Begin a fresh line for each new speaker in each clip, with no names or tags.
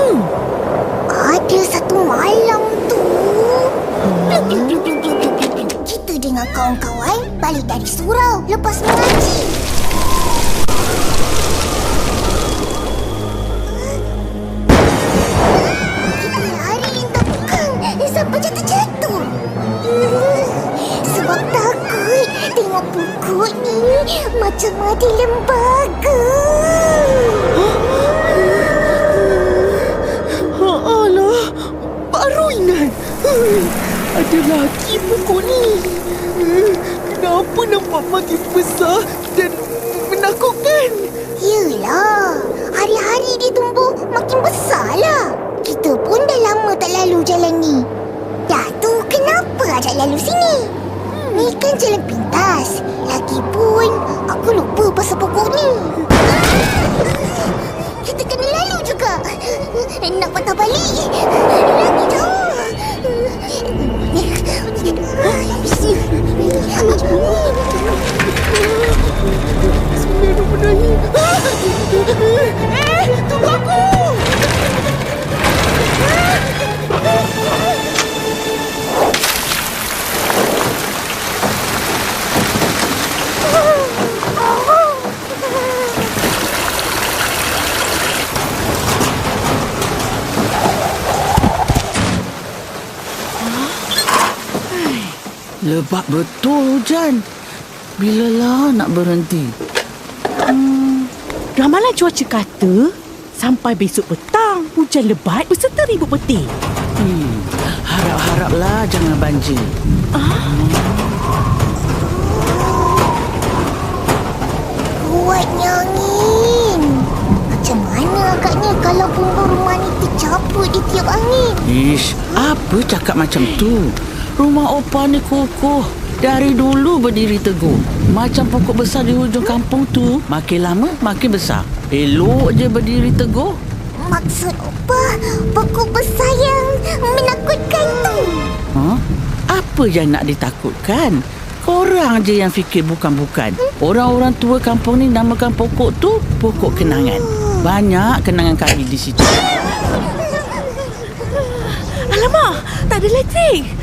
Hmm.
Ada satu malam tu. Kita dengan kawan-kawan balik dari surau lepas mengaji. Kita lari lintang bukang sampai jatuh-jatuh. Sebab takut tengok pokok ni macam ada lembaga.
Ada lagi pokok ni. Hmm, Kenapa nampak makin besar dan menakutkan?
Yelah, hari-hari dia tumbuh makin besar lah. Kita pun dah lama tak lalu jalan ni. Dah kenapa ajak lalu sini? Ni kan jalan pintas. Lagipun aku lupa pasal pokok ni. Kita
Lebat betul hujan. Bilalah nak berhenti?
Ramalan cuaca kata sampai besok petang hujan lebat beserta ribut peti.
Hmm, harap-haraplah jangan banjir.
Kuatnya angin. Macam mana agaknya kalau bumbu rumah ni tercaput di tiap angin?
Ish, apa cakap macam tu? Rumah opa ni kokoh. Dari dulu berdiri teguh. Macam pokok besar di hujung kampung tu. Makin lama, makin besar. Elok je berdiri teguh.
Maksud apa? Pokok besar yang menakutkan tu.
Ha? Apa yang nak ditakutkan? Korang je yang fikir bukan-bukan. Orang-orang tua kampung ni namakan pokok tu pokok kenangan. Banyak kenangan kami di situ.
Alamak, tak ada elektrik.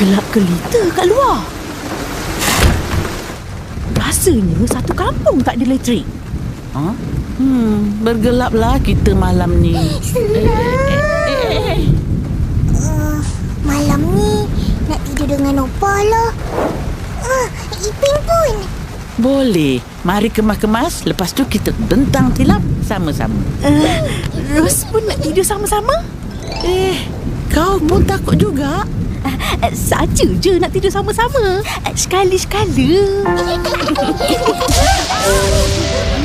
Gelap gelita kat luar. Rasanya satu kampung tak ada elektrik.
Ha? Hmm, bergelaplah kita malam ni.
Uh, malam ni nak tidur dengan Opa lah. Uh, Ipin pun.
Boleh. Mari kemas-kemas. Lepas tu kita bentang tilap sama-sama.
Uh, Ros pun nak tidur sama-sama?
Eh, kau pun takut juga?
Uh, saja je nak tidur sama-sama. Uh, sekali-sekala.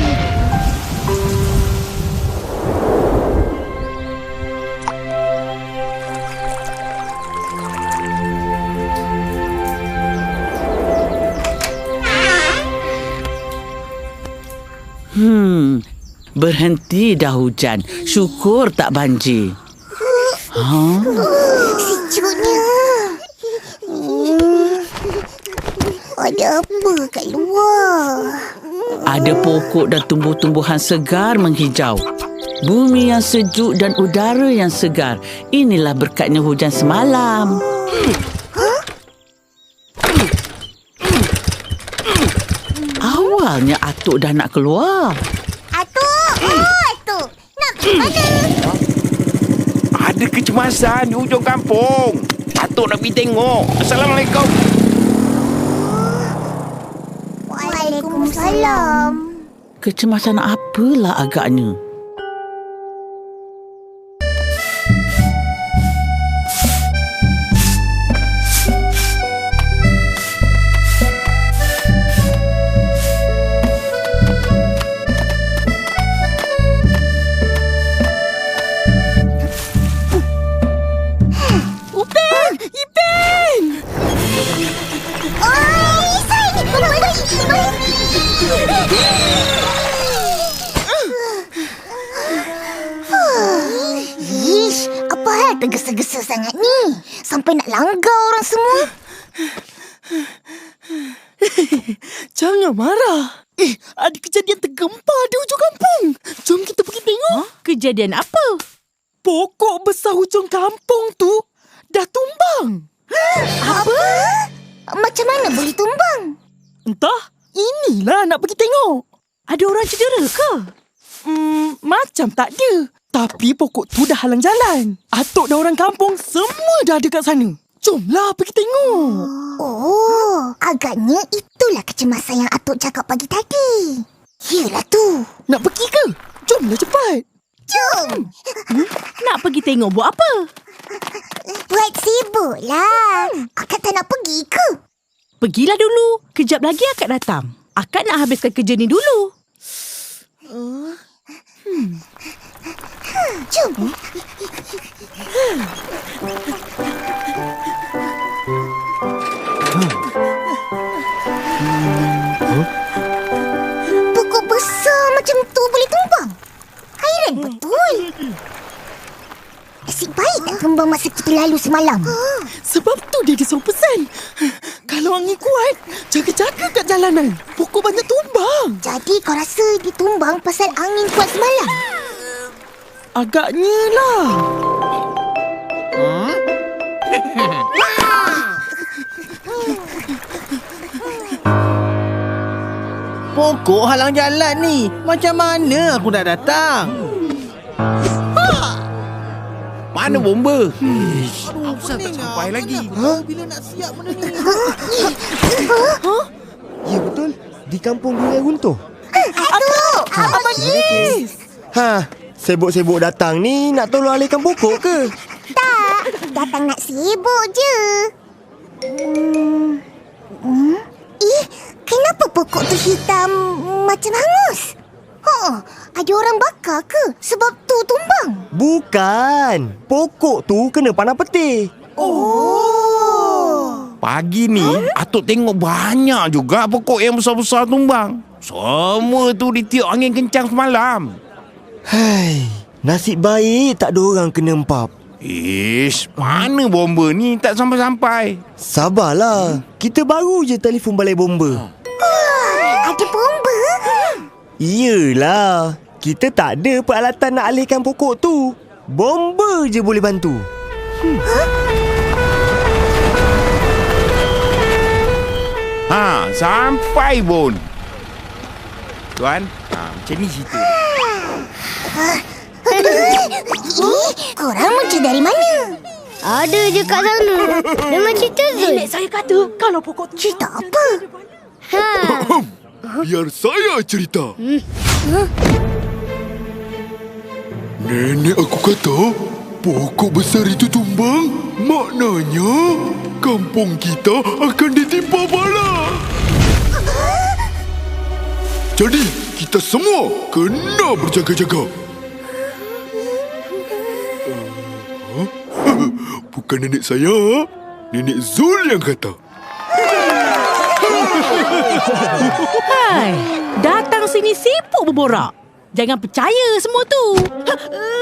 berhenti dah hujan. Syukur tak banjir. Ha?
Sejuknya. Hmm. Ada apa kat luar?
Ada pokok dan tumbuh-tumbuhan segar menghijau. Bumi yang sejuk dan udara yang segar. Inilah berkatnya hujan semalam. Awalnya Atuk dah nak keluar.
Mana?
Ada kecemasan di hujung kampung. Atuk nak pergi tengok. Assalamualaikum.
Waalaikumsalam.
Kecemasan apalah agaknya?
Jangan marah. Eh, ada kejadian tergempar di hujung kampung. Jom kita pergi tengok. Huh? Kejadian apa? Pokok besar hujung kampung tu dah tumbang.
Apa? Macam mana boleh tumbang?
Entah, inilah nak pergi tengok. Ada orang cedera ke? Hmm, macam tak ada. Tapi pokok tu dah halang jalan. Atuk dan orang kampung semua dah ada kat sana. Jomlah pergi tengok.
Oh, agaknya itulah kecemasan yang Atuk cakap pagi tadi. Yelah tu.
Nak pergi ke? Jomlah cepat.
Jom.
Nak pergi tengok buat apa?
Buat sibuk lah. Akak tak nak pergi ke?
Pergilah dulu. Kejap lagi akak datang. Akak nak habiskan kerja ni dulu.
Jom. Pokok besar macam tu boleh tumbang. Hairan betul. Nasib baik tak tumbang masa kita lalu semalam.
Sebab tu dia disuruh pesan. Kalau angin kuat, jaga-jaga kat jalanan. Pokok banyak tumbang.
Jadi kau rasa dia tumbang pasal angin kuat semalam?
Agaknya lah.
Pokok halang jalan ni. Macam mana aku nak datang?
Mana bomba?
Aduh,
Asal tak sampai lagi?
Ha? Bila nak siap benda ni?
Ya betul. Di kampung Gunai Runtuh.
Atuk!
Abang Is.
Ha, sibuk-sibuk datang ni nak tolong alihkan pokok ke?
Tak, datang nak sibuk je. Hmm. Hmm? Eh, kenapa pokok tu hitam macam hangus? Oh, ada orang bakar ke? Sebab tu tumbang.
Bukan. Pokok tu kena panah peti.
Oh.
Pagi ni, Atuk tengok banyak juga pokok yang besar-besar tumbang. Semua tu ditiup angin kencang semalam.
Hai, nasib baik tak ada orang kena empap.
Ish, mana bomba ni tak sampai-sampai.
Sabarlah. Kita baru je telefon balai bomba.
Ada bomba?
Iyalah. Kita tak ada peralatan nak alihkan pokok tu. Bomba je boleh bantu.
Ha, sampai pun. Tuan, ha, macam ni cerita.
Korang muncul dari mana?
Ada je kat sana. Memang cerita Zul.
Nenek saya kata kalau pokok tu
Cerita apa?
Ha.
Biar saya cerita. Nenek aku kata, pokok besar itu tumbang, maknanya kampung kita akan ditimpa bala. Jadi, kita semua kena berjaga-jaga. Bukan nenek saya, nenek Zul yang kata.
Hai, datang sini sibuk berborak. Jangan percaya semua tu.
Bahaya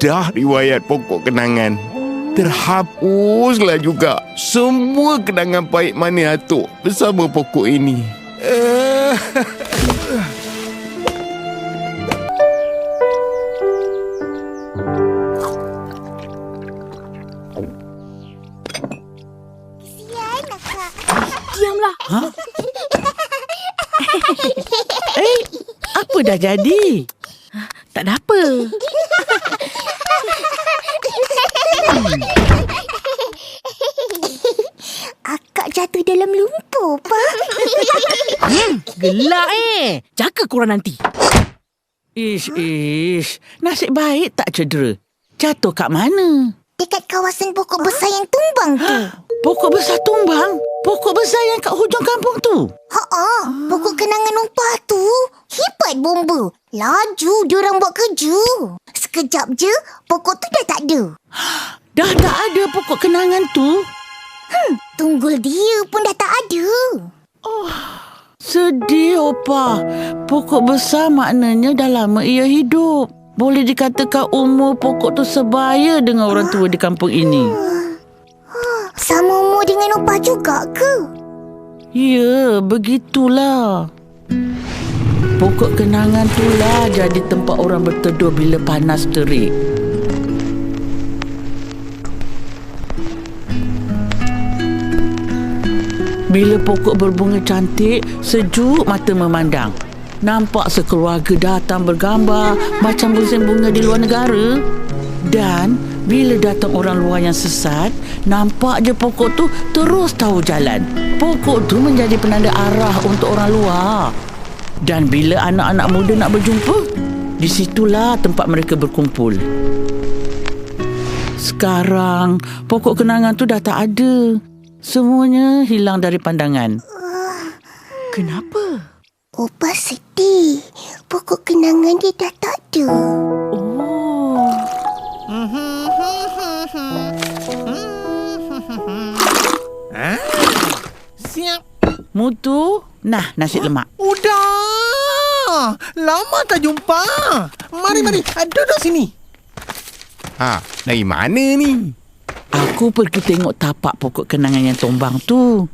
Dah riwayat pokok kenangan. Terhapuslah juga semua kenangan baik mana atuk bersama pokok ini. Eh,
Kesian akak.
Diamlah.
Apa dah jadi?
Tak ada apa.
Akak jatuh dalam lumpur, Pak.
Gelak eh. Jaga korang nanti.
Ish, ish. Nasib baik tak cedera. Jatuh kat mana?
Dekat kawasan pokok besar yang tumbang tu.
Pokok besar tumbang? Pokok besar yang kat hujung kampung tu?
Ha pokok kenangan upah tu. Hebat bomba. Laju diorang buat kerja. Sekejap je, pokok tu dah tak ada.
Dah tak ada pokok kenangan tu?
Tunggul dia pun dah tak ada.
Sedih, Opa. Pokok besar maknanya dah lama ia hidup. Boleh dikatakan umur pokok tu sebaya dengan orang tua di kampung ini.
Sama umur dengan upah juga ke?
Ya, begitulah. Pokok kenangan itulah jadi tempat orang berteduh bila panas terik. Bila pokok berbunga cantik, sejuk mata memandang. Nampak sekeluarga datang bergambar macam musim bunga di luar negara. Dan bila datang orang luar yang sesat, nampak je pokok tu terus tahu jalan. Pokok tu menjadi penanda arah untuk orang luar. Dan bila anak-anak muda nak berjumpa, di situlah tempat mereka berkumpul. Sekarang, pokok kenangan tu dah tak ada. Semuanya hilang dari pandangan.
Kenapa?
Upah sedih. Pokok kenangan dia dah tak ada.
Oh.
Siap.
Mutu, nah nasi lemak.
Udah. Lama tak jumpa. Mari, mari. Ah, Duduk sini.
ha, dari mana ni?
Aku pergi tengok tapak pokok kenangan yang tumbang tu.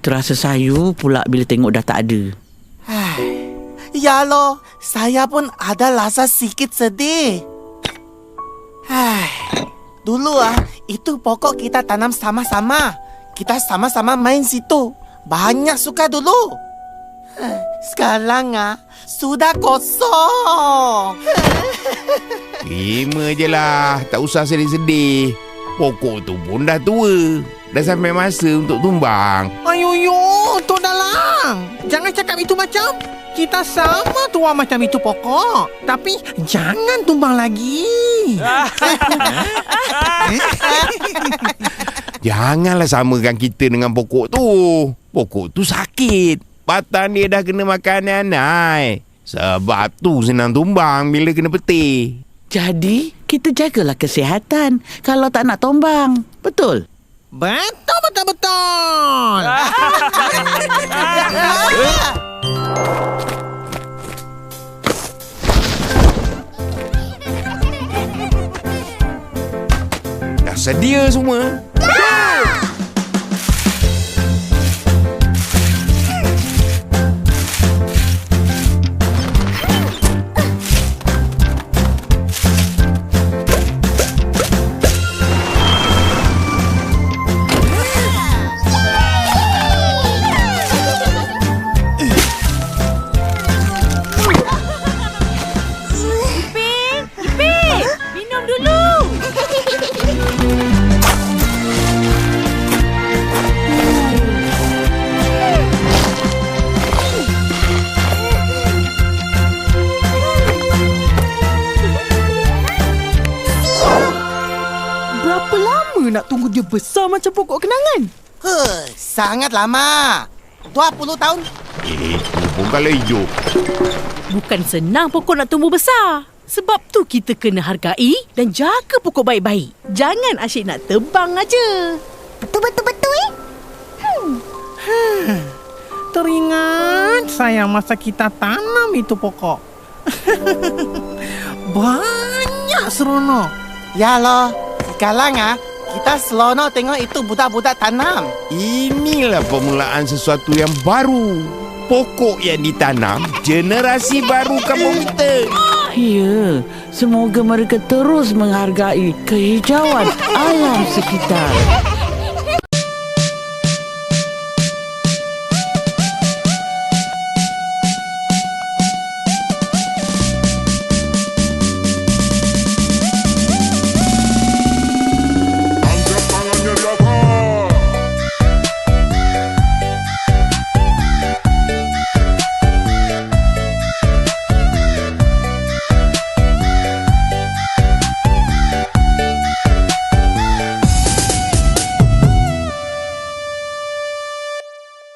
Terasa sayu pula bila tengok dah tak ada.
Ya lo, saya pun ada rasa sikit sedih. Hai, dulu ah, itu pokok kita tanam sama-sama. Kita sama-sama main situ. Banyak suka dulu. Sekarang ah, sudah kosong.
Terima je lah. Tak usah sedih-sedih. Pokok tu pun dah tua. Dah sampai masa untuk tumbang.
Ayuyo, Tok Dalang. Jangan cakap itu macam. Kita sama tua macam itu pokok. Tapi jangan tumbang lagi.
Janganlah samakan kita dengan pokok tu. Pokok tu sakit. Batang dia dah kena makan anai. Sebab tu senang tumbang bila kena petir.
Jadi, kita jagalah kesihatan kalau tak nak tombang. Betul?
Betul, betul, betul.
Dah sedia semua?
Minum
tunggu dia besar macam pokok kenangan?
Huh, sangat lama. 20 tahun.
Itu pun kalau hijau.
Bukan senang pokok nak tumbuh besar. Sebab tu kita kena hargai dan jaga pokok baik-baik. Jangan asyik nak tebang aja.
Betul-betul-betul eh?
Teringat saya masa kita tanam itu pokok. Banyak tak seronok.
Ya loh, sekarang ah kita selono tengok itu budak-budak tanam.
Inilah permulaan sesuatu yang baru. Pokok yang ditanam, generasi baru kampung kita.
Ya, semoga mereka terus menghargai kehijauan alam sekitar.